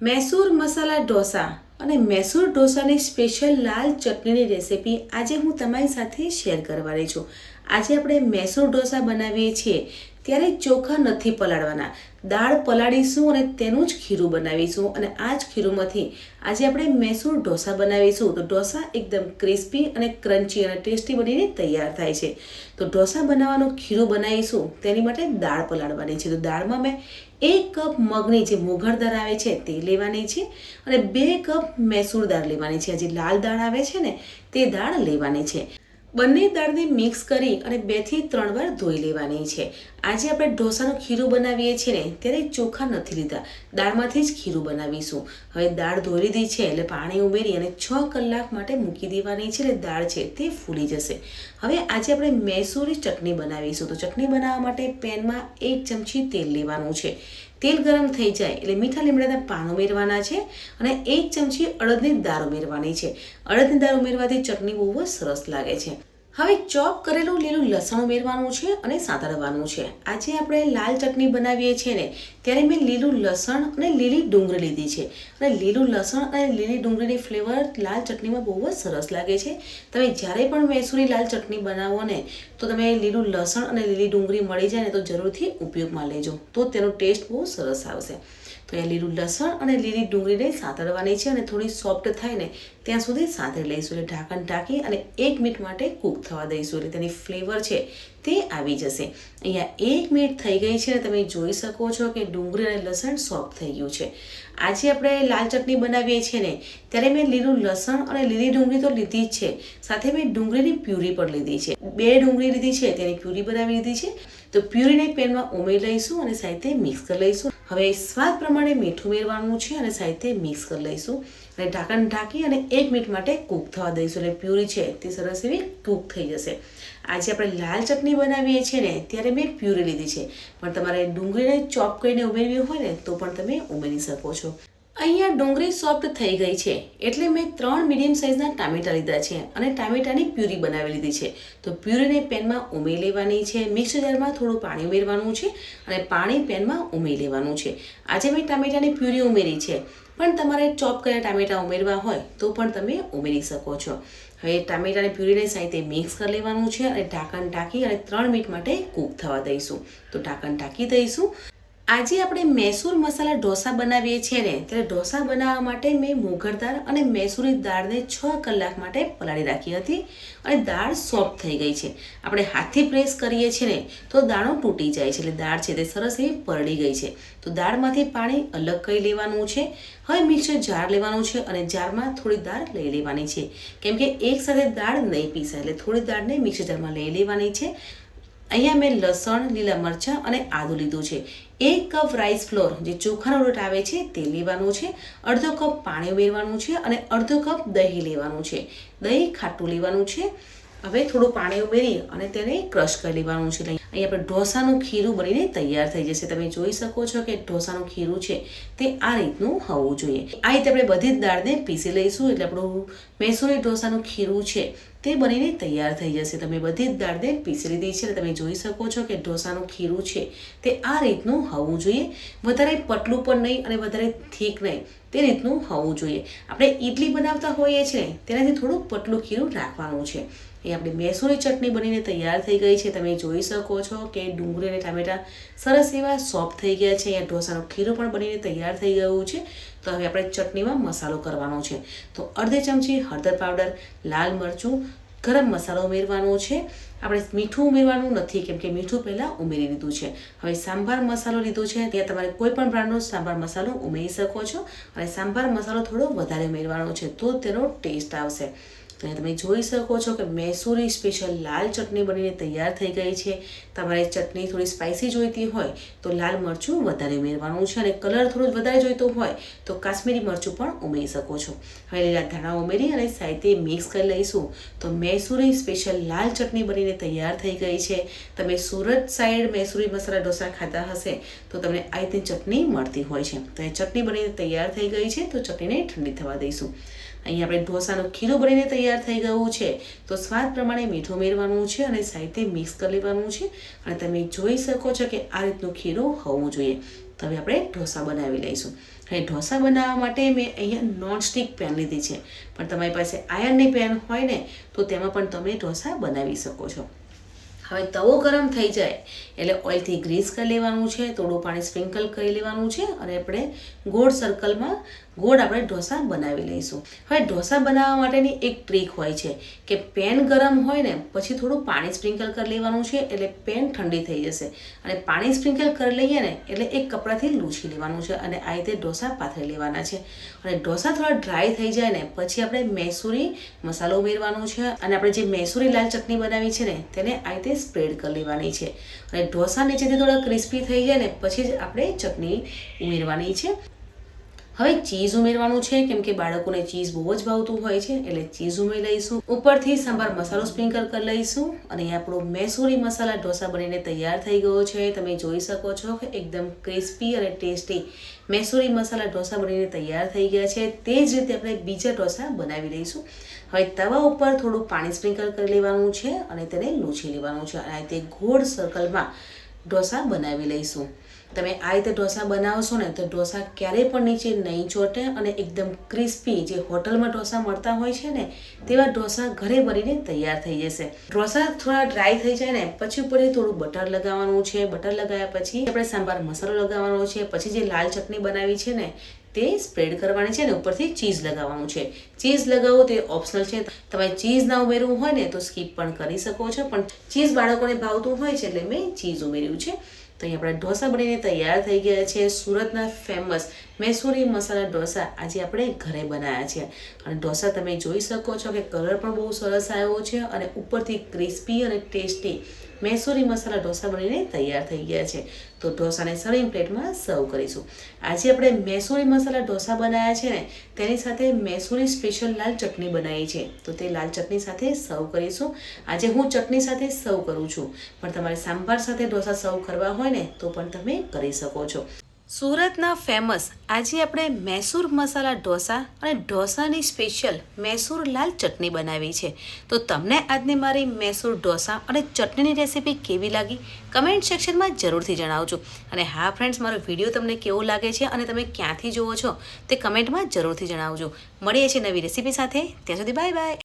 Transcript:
મૈસૂર મસાલા ઢોસા અને મૈસૂર ઢોસાની સ્પેશિયલ લાલ ચટણીની રેસિપી આજે હું તમારી સાથે શેર કરવાની છું. આજે આપણે મૈસૂર ઢોસા બનાવીએ છીએ, ત્યારે ચોખા નથી પલાળવાના. દાળ પલાળીશું અને તેનું જ ખીરું બનાવીશું અને આ જ ખીરુંમાંથી આજે આપણે મૈસૂર ઢોસા બનાવીશું. તો ઢોસા એકદમ ક્રિસ્પી અને ક્રન્ચી અને ટેસ્ટી બનીને તૈયાર થાય છે. તો ઢોસા બનાવવાનું ખીરું બનાવીશું, તેની માટે દાળ પલાળવાની છે. તો દાળમાં મેં એક કપ મગની જે મોઘર દાળ આવે છે તે લેવાની છે અને બે કપ મૈસૂર દાળ લેવાની છે. જે લાલ દાળ આવે છે ને, તે દાળ લેવાની છે. બંને દાળને મિક્સ કરી અને બેથી ત્રણ વાર ધોઈ લેવાની છે. આજે આપણે ઢોસાનું ખીરું બનાવીએ છીએ ને, ત્યારે ચોખા નથી લીધા. દાળમાંથી જ ખીરું બનાવીશું. હવે દાળ ધોઈ લીધી છે એટલે પાણી ઉમેરી અને છ કલાક માટે મૂકી દેવાની છે એટલે દાળ છે તે ફૂલી જશે. હવે આજે આપણે મૈસૂરી ચટણી બનાવીશું. તો ચટણી બનાવવા માટે પેનમાં એક ચમચી તેલ લેવાનું છે. તેલ ગરમ થઈ જાય એટલે મીઠા લીમડાના પાન ઉમેરવાના છે અને એક ચમચી અડદની દાળ ઉમેરવાની છે. અડદની દાળ ઉમેરવાથી ચટણી બહુ જ સરસ લાગે છે. હવે ચોપ કરેલું લીલું લસણ ઉમેરવાનું છે અને સાતરવાનું છે. આજે આપણે લાલ ચટણી બનાવીએ છીએ ને, ત્યારે મેં લીલું લસણ અને લીલી ડુંગળી લીધી છે. અને લીલું લસણ અને લીલી ડુંગળીની ફ્લેવર લાલ ચટણીમાં બહુ જ સરસ લાગે છે. તમે જ્યારે પણ મૈસૂરી લાલ ચટણી બનાવો ને તો તમે લીલું લસણ અને લીલી ડુંગળી મળી જાય ને તો જરૂરથી ઉપયોગમાં લેજો. તો તેનો ટેસ્ટ બહુ સરસ આવશે. તો એ લીલું લસણ અને લીલી ડુંગળીને સાતળવાની છે અને થોડી સોફ્ટ થાય ને ત્યાં સુધી સાંતળી લઈશું. એટલે ઢાંકણ ઢાંકી અને એક મિનિટ માટે કૂક થવા દઈશું. એટલે તેની ફ્લેવર છે તે આવી જશે. અહીંયા એક મિનિટ થઈ ગઈ છે તમે જોઈ શકો છો કે ડુંગળી અને લસણ સોફ્ટ થઈ ગયું છે. આજે આપણે લાલ ચટણી બનાવીએ છીએ ને, ત્યારે મેં લીલું લસણ અને લીલી ડુંગળી તો લીધી જ છે. સાથે મેં ડુંગળીની પ્યુરી પણ લીધી છે. બે ડુંગળી લીધી છે, તેની પ્યુરી બનાવી લીધી છે. તો પ્યુરીને પેનમાં ઉમેરી લઈશું અને સાથે મિક્સ કરી લઈશું. હવે સ્વાદ પ્રમાણે મીઠું ઉમેરવાનું છે અને સાથે મિક્સ કરી લઈશું. અને ઢાંકણ ઢાંકી અને એક મિનિટ માટે કૂક થવા દઈશું અને પ્યુરી છે તે સરસ એવી કૂક થઈ જશે. આજે આપણે લાલ ચટણી બનાવીએ છીએ ને ત્યારે મેં પ્યુરી લીધી છે. પણ તમારે ડુંગળીને ચોપ કરીને ઉમેરવી હોય ને તો પણ તમે ઉમેરી શકો છો. અહીંયા ડુંગળી સોફ્ટ થઈ ગઈ છે. એટલે મેં ત્રણ મીડિયમ સાઇઝના ટામેટા લીધા છે અને ટામેટાની પ્યુરી બનાવી લીધી છે. તો પ્યુરીને પેનમાં ઉમેરી લેવાની છે. મિક્સ જારમાં થોડું પાણી ઉમેરવાનું છે અને પાણી પેનમાં ઉમેરી લેવાનું છે. આજે મેં ટામેટાની પ્યુરી ઉમેરી છે. પણ તમારે ચોપ કરેલા ટામેટા ઉમેરવા હોય તો પણ તમે ઉમેરી શકો છો. હવે ટામેટાની પ્યુરીને સાથે મિક્સ કરી લેવાનું છે અને ઢાંકણ ઢાંકી અને ત્રણ મિનિટ માટે કૂક થવા દઈશું. તો ઢાંકણ ઢાંકી દઈશું. આજે આપણે મૈસૂર મસાલા ઢોસા બનાવીએ છીએ ને, ત્યારે ઢોસા બનાવવા માટે મેં મોગર દાળ અને મૈસૂરી દાળને છ કલાક માટે પલાળી રાખી હતી અને દાળ સોફ્ટ થઈ ગઈ છે. આપણે હાથથી પ્રેસ કરીએ છીએ ને, તો દાણો તૂટી જાય છે, એટલે દાળ છે તે સરસ એવી પરડી ગઈ છે. તો દાળમાંથી પાણી અલગ કરી લેવાનું છે, હવે મિક્સર જાર લેવાનું છે અને જારમાં થોડી દાળ લઈ લેવાની છે. કેમ કે એક સાથે દાળ નહીં પીસાય, એટલે થોડી દાળને મિક્સર જારમાં લઈ લેવાની છે. અહીંયા મેં લસણ, લીલા મરચાં અને આદું લીધું છે. એક કપ રાઈસ ફ્લોર જે ચોખાનો લોટ આવે છે તે લેવાનું છે, અડધો કપ પાણી ઉમેરવાનું છે અને અડધો કપ દહીં લેવાનું છે. દહીં ખાટું લેવાનું છે. હવે થોડું પાણી ઉમેરી અને તેને ક્રશ કરી લેવાનું છે. અહીં આપણે ઢોસાનું ખીરું બનીને તૈયાર થઈ જશે. તમે જોઈ શકો છો કે ઢોસાનું ખીરું છે તે આ રીતનું હોવું જોઈએ. આ રીતે આપણે બધી જ દાળને પીસી લઈશું એટલે આપણું મૈસૂરી ઢોસાનું ખીરું છે તે બનીને તૈયાર થઈ જશે. તમે બધી જ દાળને પીસી લીધી છે તમે જોઈ શકો છો કે ઢોસાનું ખીરું છે તે આ રીતનું હોવું જોઈએ. વધારે પતલું પણ નહીં અને વધારે થીક નહીં તે રીતનું હોવું જોઈએ. આપણે ઇડલી બનાવતા હોઈએ છીએ, તેનાથી થોડું પતલું ખીરું રાખવાનું છે. એ આપણી મૈસૂરી ચટણી બનીને તૈયાર થઈ ગઈ છે. તમે જોઈ શકો છો કે ડુંગળી અને ટામેટાં સરસ એવા સોફ્ટ થઈ ગયા છે. અહીંયા ઢોસાનું ખીરું પણ બનીને તૈયાર થઈ ગયું છે. તો હવે આપણે ચટણીમાં મસાલો કરવાનો છે. તો અડધી ચમચી હળદર પાવડર, લાલ મરચું, ગરમ મસાલો ઉમેરવાનો છે. આપણે મીઠું ઉમેરવાનું નથી કેમ કે મીઠું પહેલાં ઉમેરી લીધું છે. હવે સાંભાર મસાલો લીધો છે. ત્યાં તમારે કોઈ પણ બ્રાન્ડનો સાંભાર મસાલો ઉમેરી શકો છો. અને સાંભાર મસાલો થોડો વધારે ઉમેરવાનો છે તો તેનો ટેસ્ટ આવશે. અને તમે જોઈ શકો છો કે મૈસૂરી સ્પેશિયલ લાલ ચટણી બનીને તૈયાર થઈ ગઈ છે. તમારે ચટણી થોડી સ્પાઇસી જોઈતી હોય તો લાલ મરચું વધારે ઉમેરવાનું છે અને કલર થોડું વધારે જોઈતો હોય તો કાશ્મીરી મરચું પણ ઉમેરી શકો છો. હવે લીલા ધાણા ઉમેરી અને સાઈતે મિક્સ કરી લઈશું. તો મૈસૂરી સ્પેશિયલ લાલ ચટણી બનીને તૈયાર થઈ ગઈ છે. તમે સુરત સાઈડ મૈસૂરી મસાલા ઢોસા ખાતા હશે તો તમને આ રીતની ચટણી મળતી હોય છે. તો એ ચટણી બનીને તૈયાર થઈ ગઈ છે તો ચટણીને ઠંડી થવા દઈશું. અહીં આપણે ઢોસાનું ખીરું બનીને તૈયાર થઈ ગયું છે. તો સ્વાદ પ્રમાણે મીઠું ઉમેરવાનું છે અને સાથે મિક્સ કરી લેવાનું છે. અને તમે જોઈ શકો છો કે આ રીતનું ખીરું હોવું જોઈએ. તો હવે આપણે ઢોસા બનાવી લઈશું. હવે ઢોસા બનાવવા માટે મેં અહીંયા નોનસ્ટિક પેન લીધી છે. પણ તમારી પાસે આયર્નની પેન હોય ને, તો તેમાં પણ તમે ઢોસા બનાવી શકો છો. હવે તવો ગરમ થઈ જાય એટલે ઓઇલથી ગ્રીસ કરી લેવાનું છે, થોડું પાણી સ્પ્રિંકલ કરી લેવાનું છે અને આપણે ગોળ સર્કલમાં ગોળ આપણે ઢોસા બનાવી લઈશું. હવે ઢોસા બનાવવા માટેની એક ટ્રીક હોય છે કે પેન ગરમ હોય ને પછી થોડું પાણી સ્પ્રિંકલ કરી લેવાનું છે એટલે પેન ઠંડી થઈ જશે. અને પાણી સ્પ્રિંકલ કરી લઈએ ને એટલે એક કપડાથી લૂછી લેવાનું છે અને આ રીતે ઢોસા પાથરી લેવાના છે. અને ઢોસા થોડા ડ્રાય થઈ જાય ને પછી આપણે મૈસૂરી મસાલો ઉમેરવાનો છે અને આપણે જે મૈસૂરી લાલ ચટણી બનાવી છે ને તેને આ રીતે સ્પ્રેડ કરી લેવાની છે. અને ઢોસા નીચેથી થોડા ક્રિસ્પી થઈ જાય ને, પછી જ આપણે ચટણી ઉમેરવાની છે. હવે ચીઝ ઉમેરવાનું છે, કેમ કે બાળકોને ચીઝ બહુ જ ભાવતું હોય છે, એટલે ચીઝ ઉમેરી લઈશું. ઉપરથી સંભાર મસાલો સ્પ્રિંકલ કરી લઈશું અને આપણો મૈસૂરી મસાલા ઢોસા બનીને તૈયાર થઈ ગયો છે. તમે જોઈ શકો છો કે એકદમ ક્રિસ્પી અને ટેસ્ટી મૈસૂરી મસાલા ઢોસા બનીને તૈયાર થઈ ગયા છે. તે જ રીતે આપણે બીજા ઢોસા બનાવી લઈશું. હવે તવા ઉપર થોડું પાણી સ્પ્રિંકલ કરી લેવાનું છે અને તેને લૂછી લેવાનું છે અને તે ગોળ સર્કલમાં ઢોસા બનાવી લઈશું. તમે આ રીતે ઢોસા બનાવશો ને, તો ઢોસા ક્યારેય પણ નીચે નહીં ચોટે અને એકદમ ક્રિસ્પી જે હોટલમાં ઢોસા મળતા હોય છે ને, તેવા ઢોસા ઘરે બનીને તૈયાર થઈ જશે. ઢોસા થોડા ડ્રાય થઈ જાય ને, પછી ઉપર થોડું બટર લગાવવાનું છે. બટર લગાવ્યા પછી આપણે સાંભાર મસાલો લગાવવાનો છે. પછી જે લાલ ચટણી બનાવી છે ને, તે સ્પ્રેડ કરવાની છે ને, ઉપરથી ચીઝ લગાવવાનું છે. ચીઝ લગાવો તે ઓપ્શનલ છે. તમારે ચીઝ ના ઉમેરવું હોય ને, તો સ્કીપ પણ કરી શકો છો. પણ ચીઝ બાળકોને ભાવતું હોય છે એટલે મેં ચીઝ ઉમેર્યું છે. તો અહીં આપણા ઢોસા બનીને તૈયાર થઈ ગયા છે સુરતના ફેમસ મૈસૂરી મસાલા ઢોસા આજે આપણે ઘરે બનાવ્યા છે. અને ઢોસા તમે જોઈ શકો છો કે કલર પણ બહુ સરસ આવ્યો છે અને ઉપરથી ક્રિસ્પી અને ટેસ્ટી મૈસૂરી મસાલા ઢોસા બનીને તૈયાર થઈ ગયા છે. તો ઢોસાને સર્વિંગ પ્લેટમાં સર્વ કરીશું. આજે આપણે મૈસૂરી મસાલા ઢોસા બનાવ્યા છે ને, તેની સાથે મૈસૂરી સ્પેશિયલ લાલ ચટણી બનાવી છે. તો તે લાલ ચટણી સાથે સર્વ કરીશું. આજે હું ચટણી સાથે સર્વ કરું છું. પણ તમારે સાંભાર સાથે ઢોસા સર્વ કરવા હોય ને, તો પણ તમે કરી શકો છો. સુરતના ફેમસ આજે આપણે મૈસૂર મસાલા ઢોસા અને ઢોસાની સ્પેશિયલ મૈસૂર લાલ ચટણી બનાવી છે. તો તમને આજની મારી મૈસૂર ઢોસા અને ચટણીની રેસીપી કેવી લાગી? કમેન્ટ સેક્શનમાં જરૂરથી જણાવજો. અને હા ફ્રેન્ડ્સ મારો વીડિયો તમને કેવો લાગે છે અને તમે ક્યાંથી જુઓ છો તે કમેન્ટમાં જરૂરથી જણાવજો. મળીએ છીએ નવી રેસીપી સાથે. ત્યાં સુધી બાય બાય